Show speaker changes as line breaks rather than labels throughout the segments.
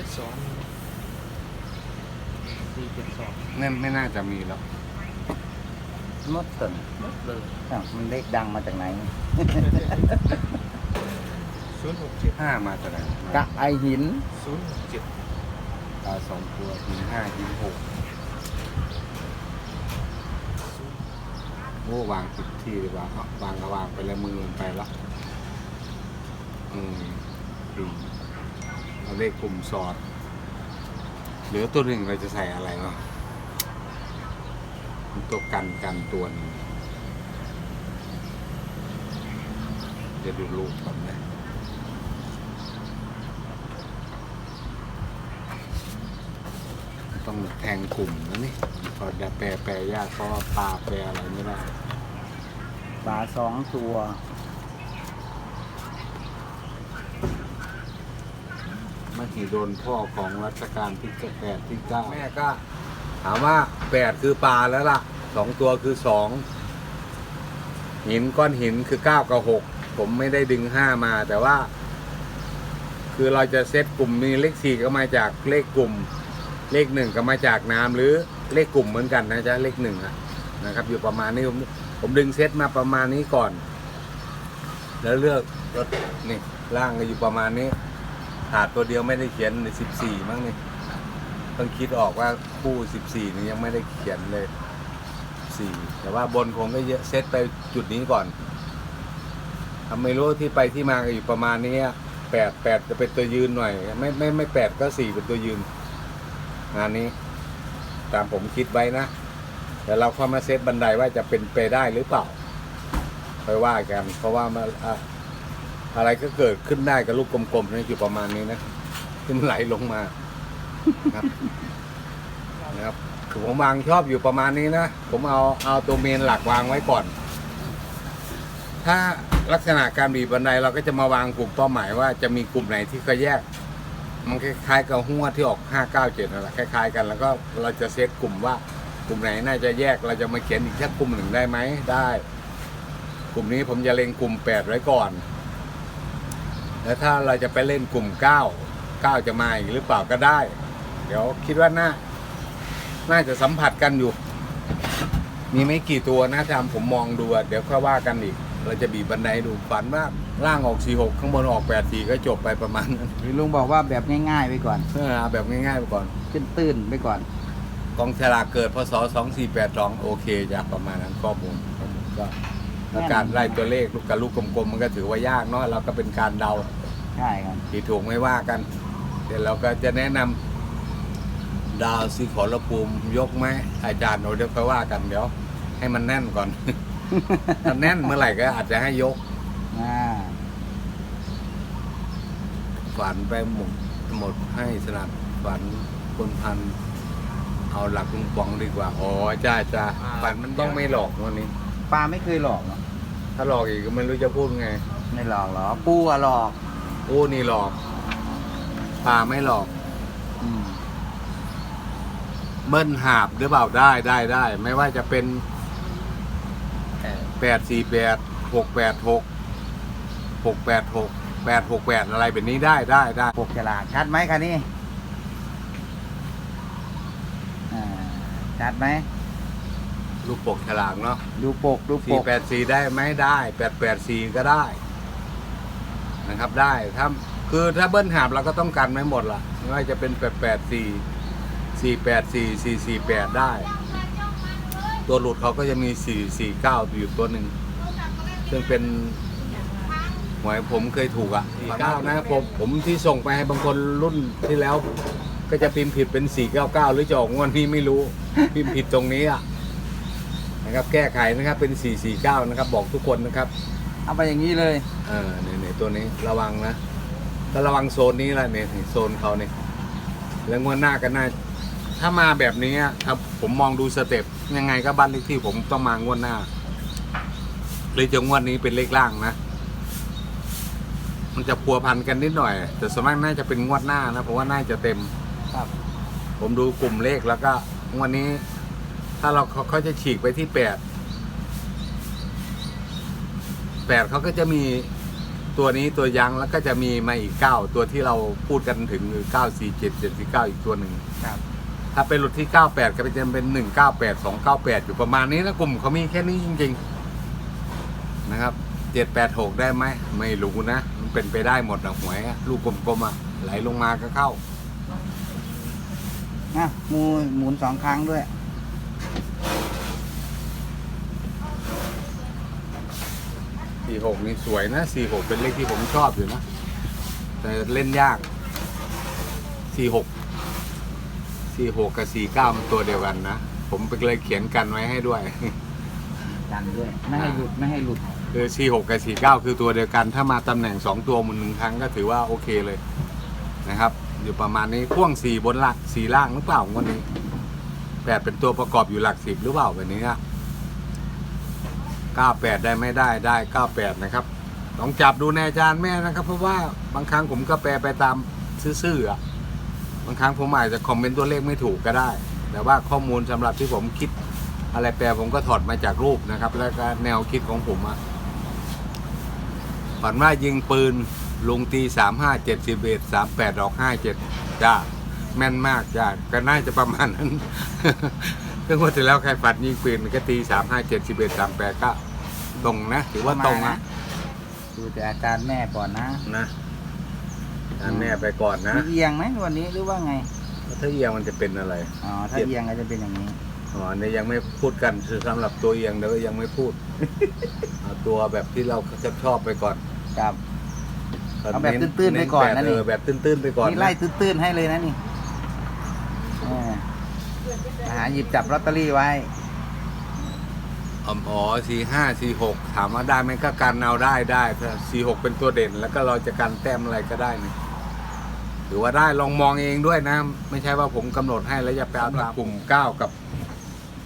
จ็ดสองสี่เจ็ดสอง
ไม่ไม่น่าจะมีแล้ว
มดต้น
หมดเลย
อ้าวมันเลขดังมาจากไหน
ศูนย์หกเจ็ด
ห้ามาจากไหน
กะไอหิน
ศูนย์หกเจ็ด
ตาสองตัวหินห้าหินหกโอ้วางผิดที่เลยวางเอาวางก็วางไปแล้วมือมันไปแล้วอืมอืม เอาเลขกลุ่มสอด เหลือตัวหนึ่งเราจะใส่อะไรวะตัวกันกันตัวนึงเดี๋ยวดูรูปก่อนนะต้องแทงกลุ่มนะนี่พอจะแปลแปลยากเพราะว่าปลาแปลอะไรไม่ได้
ปลาสองตัว
หิดลพ่อของรัชกาลที่แปดที่เก้าแม่ก็ ถามว่าแปดคือปลาแล้วล่ะสองตัวคือสองหินก้อนหินคือเก้ากับหกผมไม่ได้ดึงห้ามา แต่ว่า คือเราจะเซตกลุ่มมีเลขสี่ก็มาจากเลขกลุ่ม เลขหนึ่งก็มาจากน้ำหรือเลขกลุ่มเหมือนกันนะจ๊ะเลขหนึ่งนะครับ อยู่ประมาณนี้ผมผมดึงเซตมาประมาณนี้ก่อน แล้วเลือกรถนี่ล่างก็อยู่ประมาณนี้ ขาดตัวเดียวไม่ได้เขียนในสิบสี่มั้งนี่ต้องคิดออกว่าคู่สิบสี่นี่ยังไม่ได้เขียนเลยสี่แต่ว่าบนคงไม่เยอะเซตไปจุดนี้ก่อนทำไม่รู้ที่ไปที่มาก็อยู่ประมาณนี้แปดแปดจะเป็นตัวยืนหน่อย ไม่ไม่ไม่แปดก็สี่เป็นตัวยืน งานนี้ ตามผมคิดไว้นะแต่เราเข้ามาเซตบันไดว่าจะเป็นไปได้หรือเปล่าค่อยว่ากัน เพราะว่ามัน อะไรก็เกิดขึ้นได้กับลูกกลมๆนี่อยู่ประมาณนี้นะที่มันไหลลงมาครับนะครับคือผมวางชอบอยู่ประมาณนี้นะ ผมเอาเอาตัวเมนหลักวางไว้ก่อน ถ้าลักษณะการบีบบันไดเราก็จะมาวางกลุ่มเป้าหมายว่าจะมีกลุ่มไหนที่เขาแยก มันคล้ายๆกับหัวที่ออก 597นั่นแหละคล้ายๆกัน แล้วก็เราจะเซตกลุ่มว่ากลุ่มไหนน่าจะแยกเราจะมาเขียนอีกแค่กลุ่มหนึ่งได้ไหมได้ กลุ่มนี้ผมจะเล็งกลุ่ม 8 ไว้ก่อน แล้วถ้าเราจะไปเล่นกลุ่ม9 9จะมาอีกหรือเปล่าก็ได้ เดี๋ยวคิดว่าน่า น่าจะสัมผัสกันอยู่ มีไม่กี่ตัวนะทำผมมองดูอะเดี๋ยวค่อยว่ากันอีก เราจะบีบบันไดดูฝันว่าล่างออก46ข้างบนออก84ก็จบไปประมาณนั้น
หรือลุงบอกว่าแบบง่ายๆไปก่อน
เออเอาแบบง่ายๆไปก่อน
ขึ้นตื้นไปก่อน
กองฉลากเกิดพศ2482 โอเคจากประมาณนั้นข้อมูลก็ แล้วการไล่ตัวเลขลูกกับลูกกลมๆมันก็ถือว่ายากเนาะเราก็เป็นการเดา
ใช่ครับ
ผิดถูกไม่ว่ากัน เดี๋ยวเราก็จะแนะนำดาวสีขอรภูมิยกไหมอาจารย์เราเดี๋ยวค่อยว่ากันเดี๋ยว ให้มันแน่นก่อน ถ้าแน่นเมื่อไหร่ก็อาจจะให้ยก
อ่า
ฝันไปหมดหมดให้สนับฝันคนพันเอาหลักลุงปองดีกว่า อ๋อจ้าจ้าฝันมันต้องไม่หลอกวันนี้
ปลาไม่เคยหลอกเนอะ
ถ้าหลอกอีกก็ไม่รู้จะพูดไง
ไม่หลอกหรอปูอะหลอก
โอ้นี่หลอกปลาไม่หลอก
อืม
เบิ้ลหาบหรือเปล่าได้ได้ได้ ไม่ว่าจะเป็นแปดสี่แปดหกแปดหกหกแปดหกแปดหกแปดอะไรแบบนี้ได้ได้ได้
ปกฉลากชัดไหมคันนี้อ่าชัดไหม
ลูกปกฉลากเนาะ
ดูปกดูป
สี่
ก
แปดสี่ได้ไหมได้แปดแปดสี่ก็ได้ นะครับได้ถ้าคือถ้าเบิ้ลหาบเราก็ต้องกันไว้หมดละไม่ว่าจะเป็นแปดแปดสี่สี่แปดสี่สี่สี่แปดได้ ตัวหลุดเขาก็จะมีสี่สี่เก้าอยู่ตัวหนึ่ง ซึ่งเป็นหวยผมเคยถูกอะสี่เก้านะผมผมที่ส่งไปให้บางคนรุ่นที่แล้ว ก็จะพิมพ์ผิดเป็นสี่เก้าเก้าหรือจะออกงวดนี้ไม่รู้ พิมพ์ผิดตรงนี้อะ นะครับแก้ไขนะครับเป็นสี่สี่เก้านะครับบอกทุกคนนะครับ
เอาไปอย่างนี้เลย
เออเนี่ยเนี่ยตัวนี้ระวังนะก็ระวังโซนนี้แหละเนี่ยนี่โซนเขาเนี่ยแล้วงวดหน้ากันหน้าถ้ามาแบบนี้อะครับ ผมมองดูสเต็ปยังไงก็บ้านเลขที่ผมต้องมางวดหน้าเลยจะงวดนี้เป็นเลขล่างนะมันจะพัวพันกันนิดหน่อย แต่ส่วนมากน่าจะเป็นงวดหน้านะเพราะว่าน่าจะเต็ม
ครับ
ผมดูกลุ่มเลขแล้วก็งวดนี้ ถ้าเราเขาเขาจะฉีกไปที่แปดแปดเขาก็จะมีตัวนี้ตัวยั้งแล้วก็จะมีมาอีกเก้าตัวที่เราพูดกันถึงคือเก้าสี่เจ็ดเจ็ดสี่เก้าอีกตัวหนึ่ง
ครับ
ถ้าเป็นหลุดที่เก้าแปดก็จะเป็นหนึ่งเก้าแปดสองเก้าแปดอยู่ประมาณนี้นะกลุ่มเขามีแค่นี้จริง ๆ นะครับเจ็ดแปดหกได้ไหมไม่รู้นะมันเป็นไปได้หมดนะหวยอะลูกกลมๆอะไหลลงมาก็เข้า
อะหมูหมุนสองครั้งด้วย
สี่หกนี่สวยนะสี่หกเป็นเลขที่ผมชอบอยู่นะ แต่เล่นยากสี่หกสี่หกกับสี่เก้ามันตัวเดียวกันนะ ผมไปเลยเขียนกันไว้ให้ด้วย
กันด้วยไม่ให้หลุดไม่ให้หลุด
คือสี่หกกับสี่เก้าคือตัวเดียวกัน ถ้ามาตำแหน่งสองตัวหมุนหนึ่งครั้งก็ถือว่าโอเคเลยนะครับ อยู่ประมาณนี้พ่วงสี่บนหลักสี่ล่างหรือเปล่าวันนี้แปดเป็นตัวประกอบอยู่หลักสิบหรือเปล่าแบบนี้อะ เก้าแปดได้ไม่ได้ได้เก้าแปดนะครับลองจับดูในอาจารย์แม่นะครับ เพราะว่าบางครั้งผมก็แปลไปตามซื่อๆอะบางครั้งผมอาจจะคอมเมนต์ตัวเลขไม่ถูกก็ได้ แต่ว่าข้อมูลสำหรับที่ผมคิดอะไรแปลผมก็ถอดมาจากรูปนะครับ แล้วก็แนวคิดของผมอะฝันว่ายิงปืนลุงตีสามห้าเจ็ดสิบเอ็ดสามแปดดอกห้าเจ็ดจ้าแม่นมากจ้าก็น่าจะประมาณนั้น รื่องว่าที่แล้วใครฝันยิงปืนก็ตีสามห้าเจ็ดสิบเอ็ดสามแปดก็ตรงนะถือว่าตรงนะ
ดูแต่อาจารย์แม่ก่อนนะ
นะอาจารย์แม่ไปก่อนนะ
มีเอียงไหมวันนี้หรือว่าไง
ถ้าเอียงมันจะเป็นอะไร
อ๋อถ้า
เจ็บ
เอียงก็จะเป็นอย่างนี้
อ๋อเนี่ยยังไม่พูดกันคือสำหรับตัวเอียงเดี๋ยวยังไม่พูดเอาตัวแบบที่เราชอบชอบๆไปก่อน
ครับเอาแบบตื้นๆไปก่อนนะนี่
เออแบบตื้นๆไปก่อน
นี่ไล่ตื้นๆให้เลยนะนี่เออ หาหยิบจับลอตเตอรี่ไว้
อ๋ออ๋อสี่ห้าสี่หกถามว่าได้ไหมก็กันเอาได้ได้ถ้าสี่หกเป็นตัวเด่น แล้วก็เราจะกันแต้มอะไรก็ได้นี่ถือว่าได้ลองมองเองด้วยนะ ไม่ใช่ว่าผมกำหนดให้แล้วอย่าไปเอาตามกลุ่มเก้ากับ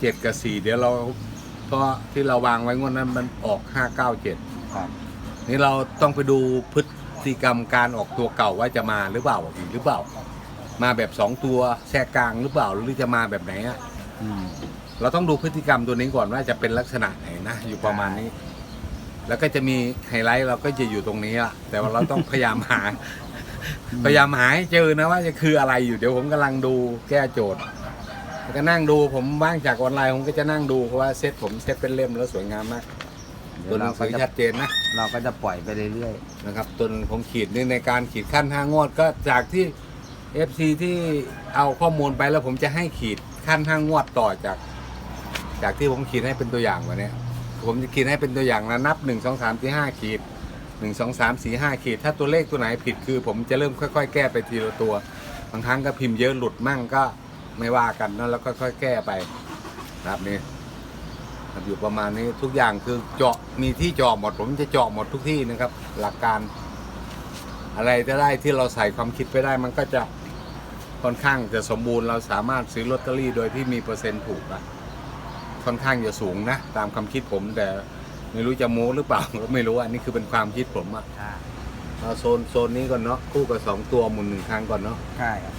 เจ็ดกับสี่เดี๋ยวเราเพราะที่เราวางไว้งวดนั้นมันออกห้าเก้าเจ็ด
ครับ
นี่เราต้องไปดูพฤติกรรมการออกตัวเก่าว่าจะมาหรือเปล่าอีกหรือเปล่า มาแบบสองตัวแทรกกลางหรือเปล่าหรือจะมาแบบไหนอะ
อืม
เราต้องดูพฤติกรรมตัวนี้ก่อนว่าจะเป็นลักษณะไหนนะอยู่ประมาณนี้ แล้วก็จะมีไฮไลท์เราก็จะอยู่ตรงนี้อะแต่ว่าเราต้องพยายามหา พยายามหาให้เจอนะว่าจะคืออะไรอยู่เดี๋ยวผมกำลังดูแก้โจทย์แล้วก็นั่งดูผมว่างจากออนไลน์ผมก็จะนั่งดูเพราะว่าเซตผมเซตเป็นเล่มแล้วสวยงามมาก
เดี๋
ตั
ยวว
หนั
เรา
ง
ก็
สือ
จะ
ชัดเจนนะ
เราก็จะปล่อยไปเรื่อย
นะครับตัวผมขีดนี่ในการขีดขั้นห้างวดก็จากที่ FC ที่เอาข้อมูลไปแล้วผมจะให้ขีดขั้นห้างงวดต่อจาก จากที่ผมขีดให้เป็นตัวอย่างวันนี้ผมจะขีดให้เป็นตัวอย่างนะนับหนึ่งสองสามสี่ห้าขีดหนึ่งสองสามสี่ห้าขีด ถ้าตัวเลขตัวไหนผิดคือ ผมจะเริ่มค่อย ๆ แก้ไปทีละตัว บางครั้งก็พิมพ์เยอะหลุดมั่งก็ไม่ว่ากันนะแล้วค่อยๆแก้ไปนะครับนี่บอยู่ประมาณนี้ทุกอย่างคือเจาะมีที่เจาะหมด ผมจะเจาะหมดทุกที่นะครับ หลักการอะไรจะได้ที่เราใส่ความคิดไปได้มันก็จะ ค่อนข้างจะสมบูรณ์เราสามารถซื้อลอตเตอรี่โดยที่มีเปอร์เซ็นต์ถูกอะค่อนข้างจะสูงนะ ตามความคิดผมแต่ไม่รู้จะโม้หรือเปล่าก็ไม่รู้อันนี้คือเป็นความคิดผมอะ
ๆใช่
เอาโซนโซนนี้ก่อนเนาะคู่กับสองตัวหมุนหนึ่งครั้งก่อนเนาะ
ใช่ครับ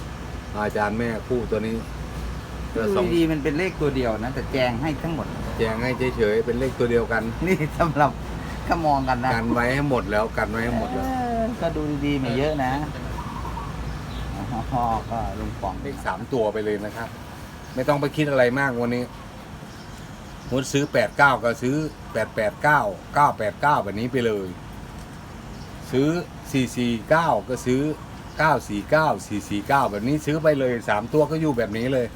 อาจารย์แม่คู่ตัวนี้ก็ส
ดู
อง
ดีๆมันเป็นเลขตัวเดียวนะแต่แจงให้ทั้งหมด
แจงให้เฉยๆเป็นเลขตัวเดียวกัน
นี่สำหรับถ้ามองกันนะ
กันไว้ให้หมดแล้วกันไว้ให้หมดแล้ว
เออก็ดูดีๆไม่เยอะนะ อ๋อก็ลุงป๋อง
เลขสามตัวไปเลยนะครับ ไม่ต้องไปคิดอะไรมากวันนี้มุดซื้อแปดเก้าก็ซื้อแปดแปดเก้าเก้าแปดเก้าแบบนี้ไปเลย ซื้อสี่สี่เก้าก็ซื้อเก้าสี่เก้าสี่สี่เก้าแบบนี้ซื้อไปเลยสามตัวก็อยู่แบบนี้เลย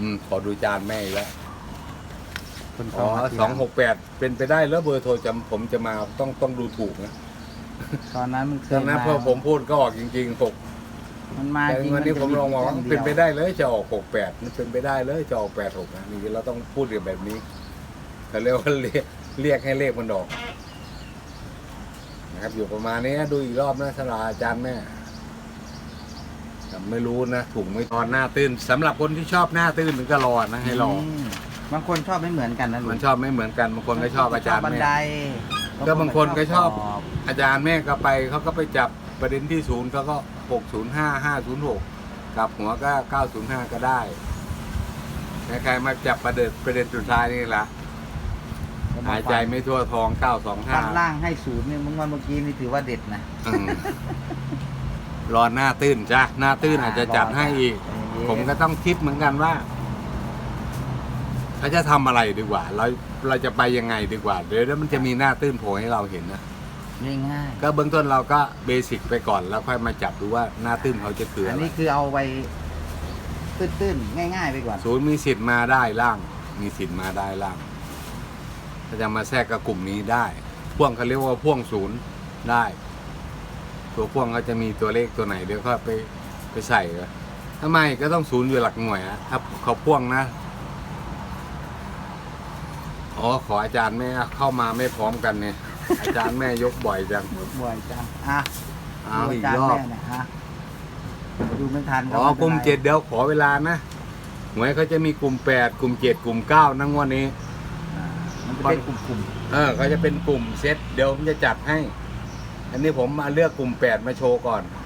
อืมขอดูจานแม่อีกแล้ว
คน
อ๋อ
เข้ามาที
สองหกแปดเป็นไปได้แล้วเบอร์โทรจำผมจะมาต้องต้องดูถูกนะ
ตอนนั้นมันเค
ตอยนนั้น
มา
พอผมพูดก็ออกจริงๆหก
มันมา
แต่
จริง
วันนี้ผมลองมองว่า
จะ
เป็นไปได้เลยจะออกหกแปดมันเป็นไปได้เลยจะออกแปดหกนะนี่เราต้องพูดกันแบบนี้เขาเรียกว่าเรียกเรียกให้เลขมันออกนะครับ อยู่ประมาณนี้นะดูอีกรอบนะสลาอาจารย์แม่แต่ไม่รู้นะถุงไม่ตอนหน้าตื้นสำหรับคนที่ชอบหน้าตื้นมันก็รอนะให้รอ
มบางคนชอบไม่เหมือนกันนะลุง
มันชอบไม่เหมือนกันบางคนก็ชอบอาจารย์
บัน
แม่
ได
ก็บางคนก็ชอบ
ขบ
อาจารย์แม่ก็ไปเขาก็ไปจับประเด็นที่ศูนย์เขาก็ หกศูนย์ห้าห้าศูนย์หกกลับหัวก็เก้าศูนย์ห้าก็ได้ใครๆมาจับประเด็นประเด็นสุดท้ายนี่แหละหายใจไม่ทั่วท้องเก้าสองห้า
ปั้นล่างให้ศูนย์เนี่ยมึงว่าเมื่อกี้นี่ถือว่าเด็ดนะ
รอหน้าตื้นจ้ะหน้าตื้นอาจจะจัดให้อีก
เย็นๆ
ผมก็ต้องคิดเหมือนกันว่าเขาจะทำอะไรดีกว่า เราเราจะไปยังไงดีกว่า เดี๋ยวแล้วมันจะมีหน้าตื้นโผล่ให้เราเห็นนะ
ง่าย
ก็เบื้องต้นเราก็เบสิกไปก่อนแล้วค่อยมาจับดูว่าหน้าตื้นเขาจะคือ
ๆอั
อะ
น
ไร
นี้คือเอาไปตื้นๆง่าย ๆ ไปก่อน
ศูนย์มีสิทธิ์มาได้ล่าง มีสิทธิ์มาได้ล่างถ้าจะมาแทรกกับกลุ่มนี้ได้ พ่วงเขาเรียกว่าพ่วงศูนย์ได้ ตัวพ่วงเขาจะมีตัวเลขตัวไหนเดี๋ยวเขาไปไปใส่เหรอทำไมก็ต้องศูนย์อยู่หลักหน่วยอะถ้าเขาพ่วงนะอ๋อขออาจารย์แม่เข้ามาไม่พร้อมกันเนี่ย อาจารย์แม่ยกบ่อยจัง
บ่อยจังอะ
เอา
ดู
อีก
จาน
รอบ
แม่เนี่ยฮะดูไม่ทัน
อ๋อกลุ่มเจ็ดเดี๋ยวขอเวลานะหวยเขาจะมีกลุ่มแปดกลุ่มเจ็ดกลุ่มเก้านั่งวันนี้
อ่ามันจะเป็นกลุ่ม
เออเขาจะเป็นกลุ่มเซตเดี๋ยวผมจะจัดให้ อันนี้ผมมาเลือกกลุ่มแปดมาโชว์ก่อน
ๆ